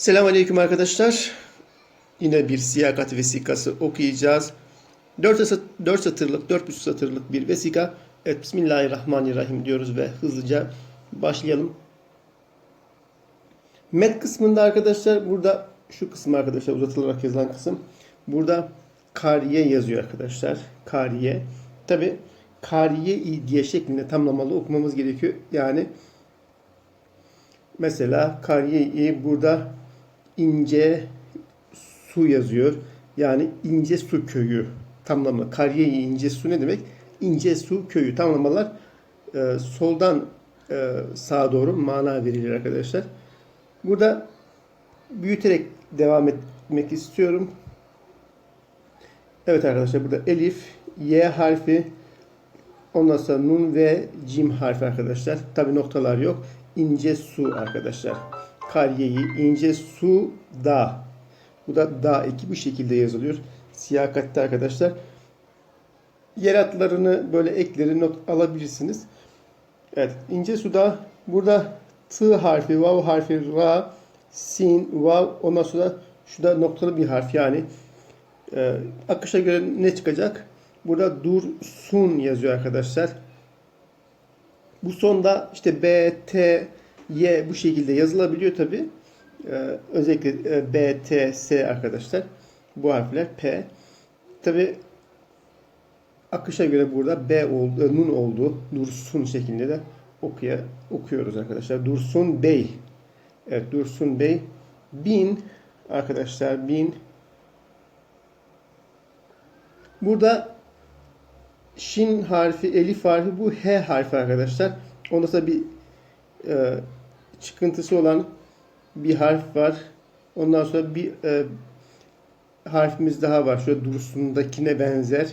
Selamünaleyküm arkadaşlar. Yine bir siyakat vesikası okuyacağız. 4, 4 satırlık, 4,5 satırlık bir vesika. Evet, Bismillahirrahmanirrahim diyoruz ve hızlıca başlayalım. Met kısmında arkadaşlar burada şu kısım arkadaşlar uzatılarak yazılan kısım. Burada kariye yazıyor arkadaşlar. Kariye. Tabi kariye i diye şeklinde tamlamalı okumamız gerekiyor. Yani mesela kariye i burada ince su yazıyor. Yani ince su köyü tamlama. Kariyeyi ince su ne demek? İnce su köyü tamlamalar e, soldan e, sağa doğru mana verilir arkadaşlar. Burada büyüterek devam etmek istiyorum. Evet arkadaşlar burada elif, y harfi, ondan sonra nun ve cim harfi arkadaşlar. Tabi noktalar yok. İnce su arkadaşlar karyeyi ince su da. Bu da da eki bu şekilde yazılıyor. Siyah katta arkadaşlar. Yeratlarını böyle ekleri not alabilirsiniz. Evet ince suda burada t harfi, vav harfi, ra, sin, vav ondan sonra şu da noktalı bir harf yani. E, akışa göre ne çıkacak? Burada dur sun yazıyor arkadaşlar. Bu sonda işte b, t, Y bu şekilde yazılabiliyor tabi. Ee, özellikle e, B, T, S arkadaşlar. Bu harfler P. Tabi akışa göre burada B oldu, e, nun oldu. Dursun şeklinde de okuya, okuyoruz arkadaşlar. Dursun Bey. Evet Dursun Bey. Bin arkadaşlar bin. Burada şin harfi, elif harfi bu H harfi arkadaşlar. Onda da bir e, çıkıntısı olan bir harf var. Ondan sonra bir e, harfimiz daha var. Şurada dursundakine benzer.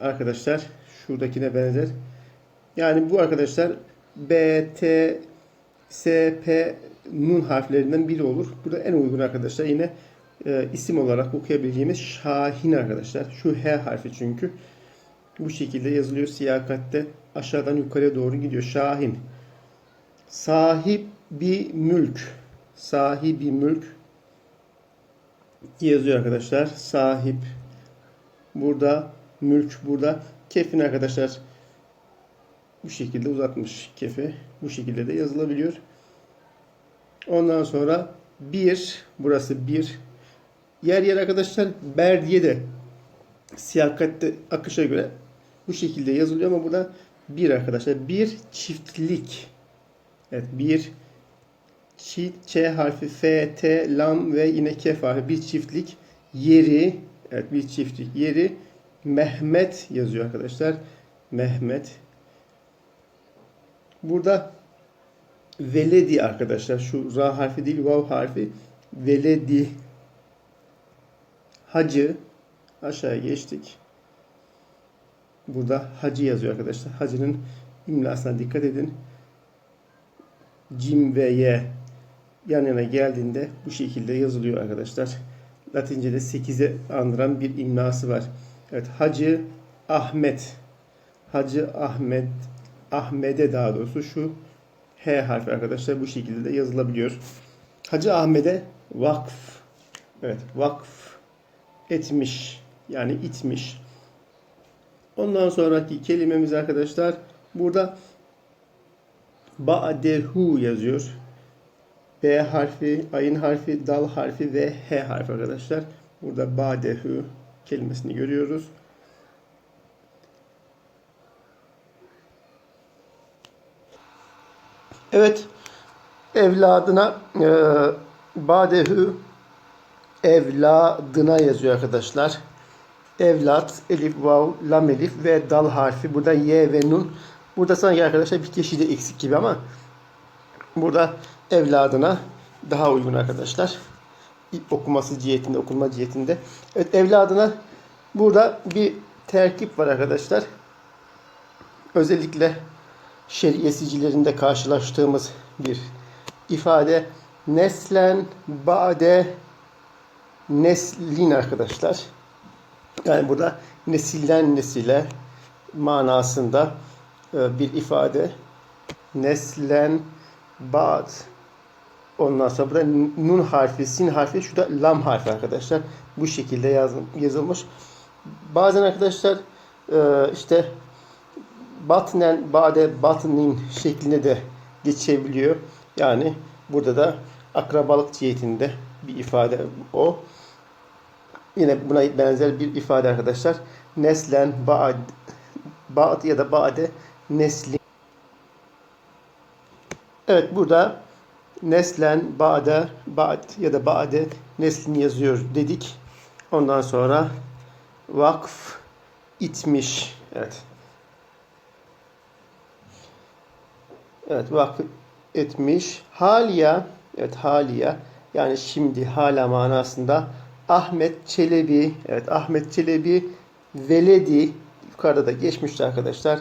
Arkadaşlar şuradakine benzer. Yani bu arkadaşlar B, T, S, P, nun harflerinden biri olur. Burada en uygun arkadaşlar yine e, isim olarak okuyabileceğimiz Şahin arkadaşlar. Şu H harfi çünkü. Bu şekilde yazılıyor siyakatte. Aşağıdan yukarıya doğru gidiyor. Şahin sahip bir mülk sahibi mülk yazıyor arkadaşlar. Sahip burada mülk burada kefin arkadaşlar bu şekilde uzatmış kefi. Bu şekilde de yazılabiliyor. Ondan sonra bir burası bir yer yer arkadaşlar ber diye de siyakatte akışa göre bu şekilde yazılıyor ama burada bir arkadaşlar bir çiftlik Evet 1 çift Ç harfi F, T, Lam ve yine K harfi bir çiftlik yeri evet bir çiftlik yeri Mehmet yazıyor arkadaşlar. Mehmet. Burada veledi arkadaşlar. Şu ra harfi değil vav harfi. Veledi. Hacı. Aşağıya geçtik. Burada hacı yazıyor arkadaşlar. Hacının imlasına dikkat edin. Cim ve Y yan yana geldiğinde bu şekilde yazılıyor arkadaşlar. Latince'de 8'e andıran bir imlası var. Evet Hacı Ahmet. Hacı Ahmet. Ahmet'e daha doğrusu şu H harfi arkadaşlar bu şekilde de yazılabiliyor. Hacı Ahmet'e vakf. Evet vakf etmiş. Yani itmiş. Ondan sonraki kelimemiz arkadaşlar burada Ba'dehu yazıyor. B harfi, ayın harfi, dal harfi ve H harfi arkadaşlar. Burada ba'dehu kelimesini görüyoruz. Evet, evladına e, badehu evladına yazıyor arkadaşlar. Evlat, elif, vav, lam elif ve dal harfi. Burada y ve nun Burada sanki arkadaşlar bir kişi de eksik gibi ama burada evladına daha uygun arkadaşlar. Okuması cihetinde, okunma cihetinde. Evet evladına burada bir terkip var arkadaşlar. Özellikle şeriyesicilerinde karşılaştığımız bir ifade. Neslen, bade, neslin arkadaşlar. Yani burada nesilden nesile manasında e, bir ifade. Neslen ba'd. Ondan sonra burada nun harfi, sin harfi, şu da lam harfi arkadaşlar. Bu şekilde yazım, yazılmış. Bazen arkadaşlar e, işte batnen, bade, batnin şeklinde de geçebiliyor. Yani burada da akrabalık cihetinde bir ifade o. Yine buna benzer bir ifade arkadaşlar. Neslen, ba'd, ba'd ya da ba'de nesli. Evet burada neslen, ba'de, ba'd ya da ba'de neslin yazıyor dedik. Ondan sonra vakf itmiş. Evet. Evet vakf etmiş. Haliya, evet haliya yani şimdi hala manasında Ahmet Çelebi, evet Ahmet Çelebi Veledi yukarıda da geçmişti arkadaşlar.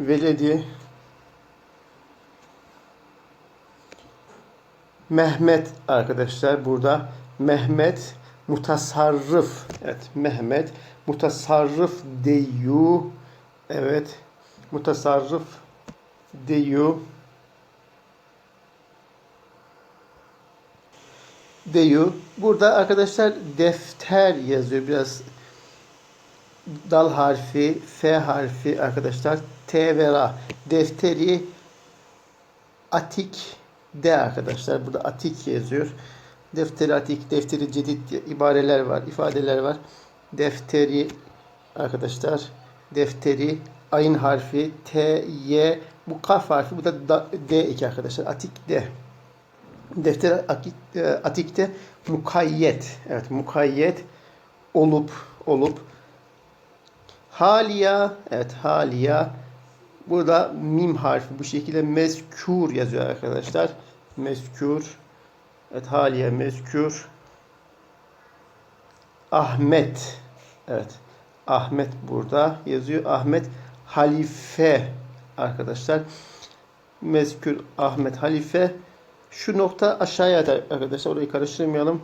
Veledi Mehmet arkadaşlar burada. Mehmet mutasarrıf. Evet Mehmet mutasarrıf deyu. Evet mutasarrıf deyu. Deyu. Burada arkadaşlar defter yazıyor. Biraz dal harfi f harfi arkadaşlar t ve ra defteri atik de arkadaşlar burada atik yazıyor defteri atik defteri cedid ibareler var ifadeler var defteri arkadaşlar defteri ayın harfi T, Y, bu kaf harfi, bu da D2 arkadaşlar. Atik D. Defter atik, e, atikte mukayyet. Evet, mukayyet olup olup haliya, evet haliya burada mim harfi bu şekilde mezkur yazıyor arkadaşlar. Mezkur. Evet haliye mezkur. Ahmet. Evet. Ahmet burada yazıyor. Ahmet halife arkadaşlar. Mezkür Ahmet halife. Şu nokta aşağıya arkadaşlar. Orayı karıştırmayalım.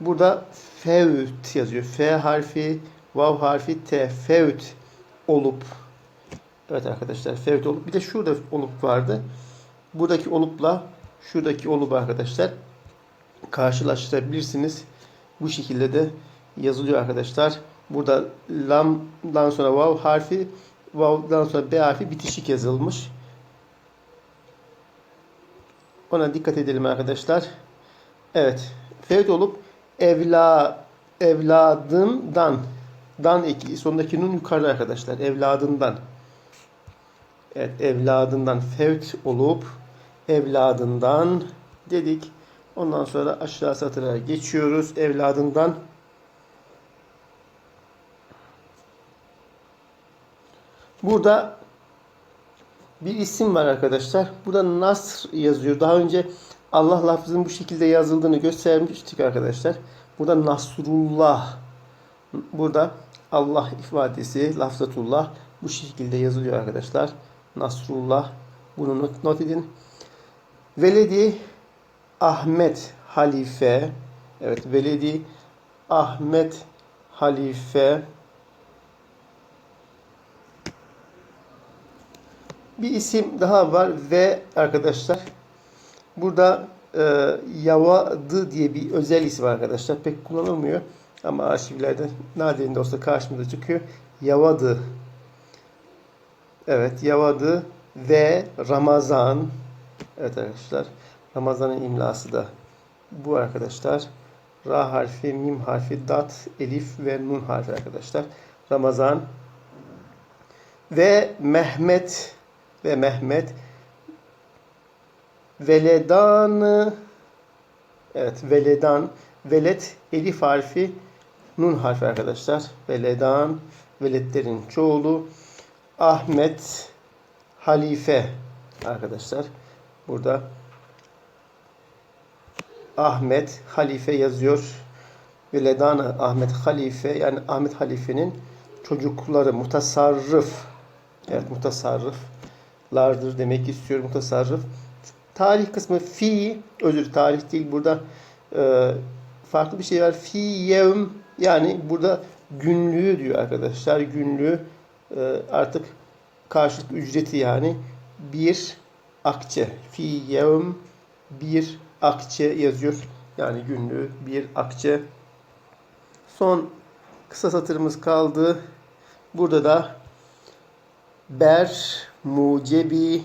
Burada fevt yazıyor. F harfi, vav harfi, t. Fevt olup. Evet arkadaşlar fevt olup. Bir de şurada olup vardı. Buradaki olupla şuradaki olup arkadaşlar karşılaştırabilirsiniz. Bu şekilde de yazılıyor arkadaşlar. Burada lamdan sonra vav harfi, vav'dan sonra b harfi bitişik yazılmış. Ona dikkat edelim arkadaşlar. Evet. Fevt olup evla evladından dan eki sondaki nun yukarıda arkadaşlar. Evladından. Evet, evladından fevt olup evladından dedik. Ondan sonra aşağı satıra geçiyoruz. Evladından Burada bir isim var arkadaşlar. Burada Nasr yazıyor. Daha önce Allah lafzının bu şekilde yazıldığını göstermiştik arkadaşlar. Burada Nasrullah. Burada Allah ifadesi, lafzatullah bu şekilde yazılıyor arkadaşlar. Nasrullah. Bunu not, not edin. Veledi Ahmet Halife. Evet, Veledi Ahmet Halife. Bir isim daha var ve arkadaşlar burada e, Yavadı diye bir özel isim arkadaşlar. Pek kullanılmıyor ama arşivlerde nadiren de olsa karşımıza çıkıyor. Yavadı. Evet Yavadı ve Ramazan. Evet arkadaşlar Ramazan'ın imlası da bu arkadaşlar. Ra harfi, mim harfi, dat, elif ve nun harfi arkadaşlar. Ramazan ve Mehmet ve Mehmet Veledan Evet Veledan Velet elif harfi nun harfi arkadaşlar. Veledan veletlerin çoğulu Ahmet Halife arkadaşlar. Burada Ahmet Halife yazıyor. Veledan Ahmet Halife yani Ahmet Halife'nin çocukları mutasarrıf. Evet mutasarrıf lardır demek istiyorum mutasarrıf. Tarih kısmı fi, özür tarih değil burada e, farklı bir şey var. Fi yevm yani burada günlüğü diyor arkadaşlar. Günlüğü artık karşılık ücreti yani bir akçe. Fi yevm bir akçe yazıyor. Yani günlüğü bir akçe. Son kısa satırımız kaldı. Burada da ber mucebi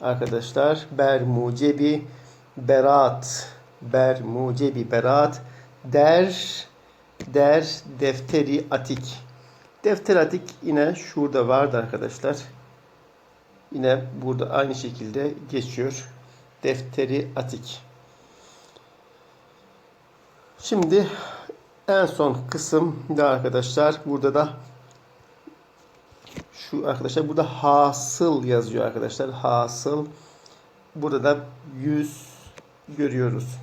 arkadaşlar ber mucebi berat ber mucebi berat der der defteri atik defter atik yine şurada vardı arkadaşlar yine burada aynı şekilde geçiyor defteri atik şimdi en son kısımda arkadaşlar burada da şu arkadaşlar burada hasıl yazıyor arkadaşlar. Hasıl. Burada da 100 görüyoruz.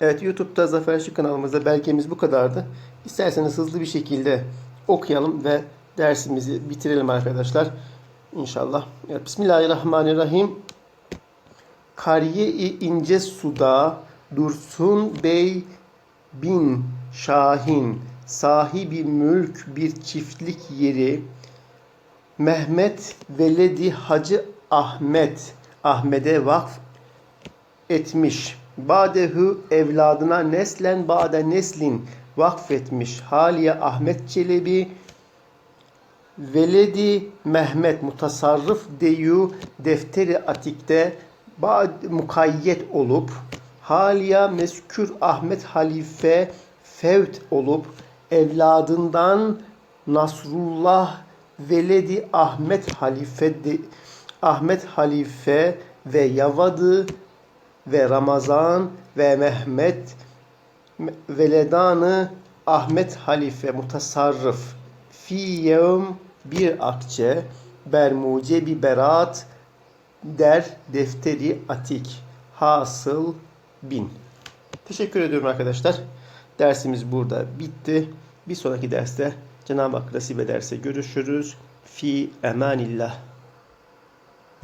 Evet YouTube'da Zafer Şık kanalımızda belgemiz bu kadardı. İsterseniz hızlı bir şekilde okuyalım ve dersimizi bitirelim arkadaşlar. İnşallah. Evet, Bismillahirrahmanirrahim. Kariye-i ince suda Dursun Bey bin Şahin sahibi mülk bir çiftlik yeri Mehmet Veledi Hacı Ahmet Ahmet'e vakf etmiş. Badehu evladına neslen bade neslin vakfetmiş. Haliye Ahmet Çelebi Veledi Mehmet mutasarrıf deyu defteri atikte mukayyet olup Haliye meskür Ahmet Halife fevt olup evladından Nasrullah Veledi Ahmet Halife de, Ahmet Halife ve Yavadı ve Ramazan ve Mehmet Veledanı Ahmet Halife mutasarrıf fi yevm bir akçe bermuce bir berat der defteri atik hasıl bin. Teşekkür ediyorum arkadaşlar. Dersimiz burada bitti. Bir sonraki derste Cenab-ı Hak nasip ederse görüşürüz. Fi emanillah.